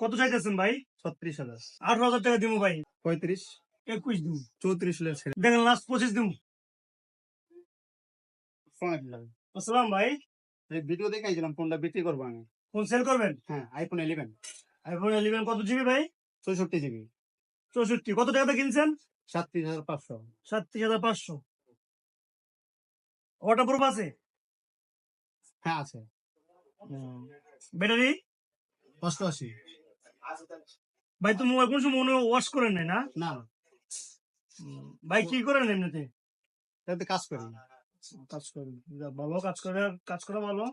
কত চাইতেছেন ভাই? ছত্রিশ হাজার। আঠারো হাজার টাকা দিব ভাই। পঁয়ত্রিশ। একুশ দিব চৌত্রিশ দেখেন লাস্ট পঁচিশ দিব আসসালাম ভাই। ভিডিও দেখাইছিলাম ফোনটা বিক্রি করব আমি। ফোন সেল করবেন? হ্যাঁ আইফোন ইলেভেন আইফোন ইলেভেন কত জিবি ভাই? চৌষট্টি জিবি চৌষট্টি। কত টাকাতে কিনছেন? সাতত্রিশ হাজার পাঁচশো। সাতত্রিশ হাজার পাঁচশো। ওয়াটার প্রুফ আছে? হ্যাঁ আছে। ব্যাটারি অষ্টআশি। ভাই তো মোবাইল কোন সময় মনে ওয়াশ করেন নাই না? না। ভাই কি করেন এমনিতে? এটাতে কাজ করি। কাজ করেন ভালো কাজ করে কাজ করা ভালো।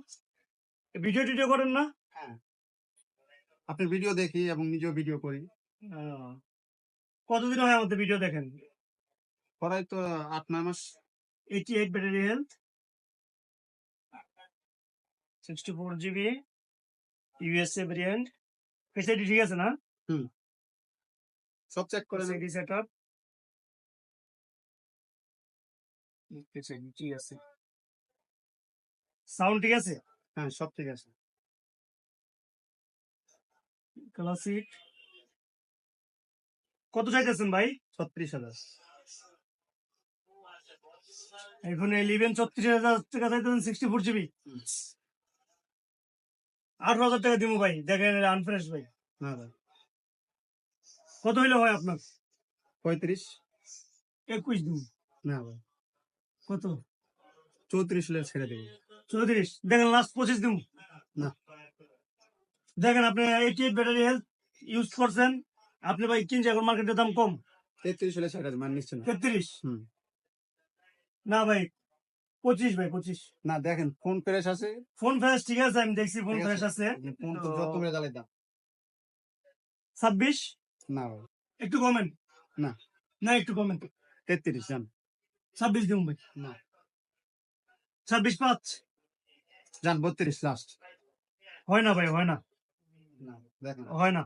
ভিডিও টিডিও করেন না? হ্যাঁ। আপনি ভিডিও দেখি এবং নিজেও ভিডিও করি। কতদিন হয় আমাদের ভিডিও দেখেন? পড়াই তো আট নয় মাস। Eighty eight battery health sixty four GB USA variant facility ঠিক আছে না? সব চেক করে নেন। ফেসিলিটি সেট ঠিক আছে। সাউন্ড ঠিক আছে? হ্যাঁ সব ঠিক আছে। ক্লাসিক কত চাইতেছেন ভাই? ছত্রিশ হাজার। এখন ইলেভেন ছত্রিশ হাজার টাকা চাইতেছেন সিক্সটি ফোর জিবি আঠারো হাজার টাকা দিব ভাই। দেখেন আনফ্রেশ ভাই। না ভাই। কত হইলে হয় আপনার? পঁয়ত্রিশ। একুশ দিন না ভাই। কত? চৌত্রিশ হলে ছেড়ে দেবো। চৌত্রিশ। দেখেন লাস্ট পঁচিশ দিন না। দেখেন আপনি eighty eight battery health use করছেন। আপনি ভাই কিনছে এখন মার্কেটের দাম কম। তেত্রিশ হলে ছেড়ে দেবো মানে নিশ্চয় না। তেত্রিশ। না ভাই। পঁচিশ ভাই পঁচিশ। না দেখেন ফোন ফ্রেশ আছে। ফোন ফ্রেশ ঠিক আছে আমি দেখছি ফোন ফ্রেশ আছে। ফোন তো যত মেরে জ্বালাই দাম ছাব্বিশ? না ভাই। একটু কমেন। না। না একটু কমেন। তেত্রিশ জান। ছাব্বিশ দিন ভাই। না। ছাব্বিশ পাঁচ। জান বত্রিশ লাস্ট হয় না ভাই হয় না। হয় না।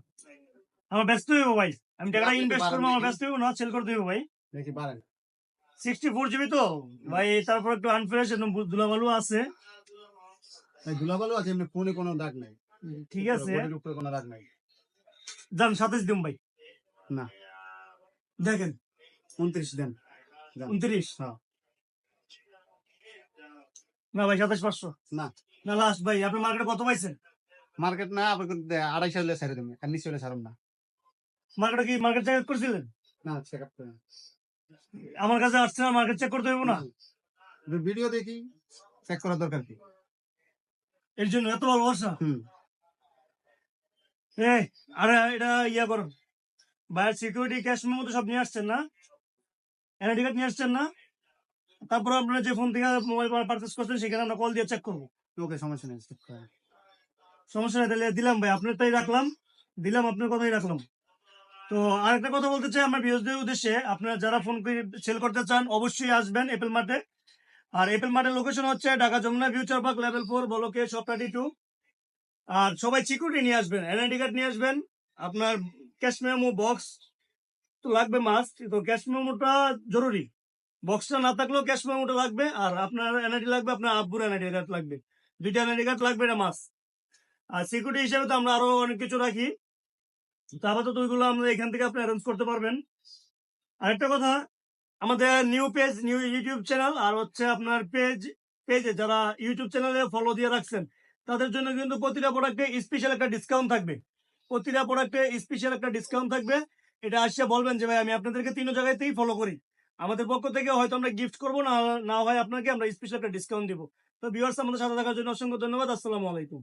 আমার ব্যস্ত হইব ভাই। আমি টাকাটা ইনভেস্ট করব আমার ব্যস্ত হইব না সেল করে দিব ভাই। দেখি বাড়েন। সিক্সটি ফোর জিবি তো? ভাই তারপর একটু আনফ্রেশ ধুলাবালু আছে। ধুলাবালু আছে এমনি ফোনে কোনো দাগ নাই। ঠিক আছে। কোনো দাগ নাই। যান সাতাশ দিন ভাই। না। দেখেন। উনত্রিশ দেন। উনত্রিশ? হ্যাঁ। না ভাই সাতাশ পাঁচশো। না। না লাস্ট ভাই আপনি মার্কেটে কত পাইছেন? মার্কেট না আপনি আড়াইশো হলে ছেড়ে দেবেন আর নিচে হলে ছাড়ুন না। মার্কেটে কি মার্কেট চেক করছিলেন? না চেক আপ আমার কাছে আসছে না মার্কেট চেক করতে হইব না। ভিডিও দেখি চেক করার দরকার কি? এর জন্য এত ভালোবাসা এই আরে এটা ইয়া করুন বাইরের সিকিউরিটি ক্যাশ মেমো তো সব নিয়ে আসছেন না? এনআইডি কার্ড নিয়ে আসছেন না? তারপর আপনারা যে ফোন থেকে মোবাইল পারচেস করছেন সেখানে আমরা কল দিয়ে চেক করব। ওকে সমস্যা নেই সমস্যা নেই তাহলে দিলাম ভাই। আপনার তাই রাখলাম। দিলাম আপনার কথাই রাখলাম। তো আরেকটা কথা বলতে চাই আমার বিরোধীদের উদ্দেশ্যে। আপনারা যারা ফোন সেল করতে চান, অবশ্যই আসবেন এপেল মার্টে আর এপেল মার্টের লোকেশন হচ্ছে Dhaka Jamuna future park level four বলকে শপ থার্টি টু আর সবাই সিকিউরিটি নিয়ে আসবেন এনআইডি কার্ড নিয়ে আসবেন। আপনার ক্যাশ মেমো বক্স তো লাগবে মাস্ট তো ক্যাশ মেমোটা জরুরি। বক্সটা না থাকলেও ক্যাশ মেমোটা লাগবে, আর আপনার এনআইডি লাগবে, আপনার আব্বুর এনআইডি কার্ড লাগবে। দুইটা এনআইডি কার্ড লাগবে, এটা মাস্ট আর সিকিউরিটি হিসেবে তো আমরা আরও অনেক কিছু রাখি। আপাতত ওইগুলো আমরা এখান থেকে আপনি অ্যারেঞ্জ করতে পারবেন। আরেকটা কথা, আমাদের new page new YouTube channel আর হচ্ছে আপনার পেজ পেজে যারা ইউটিউব চ্যানেলে ফলো দিয়ে রাখছেন, তাদের জন্য কিন্তু প্রতিটা প্রোডাক্টে স্পেশাল একটা ডিসকাউন্ট থাকবে। প্রতিটা প্রোডাক্টে স্পেশাল একটা ডিসকাউন্ট থাকবে। এটা আসছে বলবেন যে, ভাই, আমি আপনাদেরকে তিন জায়গাতেই ফলো করি। আমাদের পক্ষ থেকে হয়তো আমরা গিফট করব, না না হয় আপনাকে আমরা স্পেশাল একটা ডিসকাউন্ট দিব। তো ভিউয়ার্স আমাদের সাথে থাকার জন্য অসংখ্য ধন্যবাদ। আসসালামু আলাইকুম।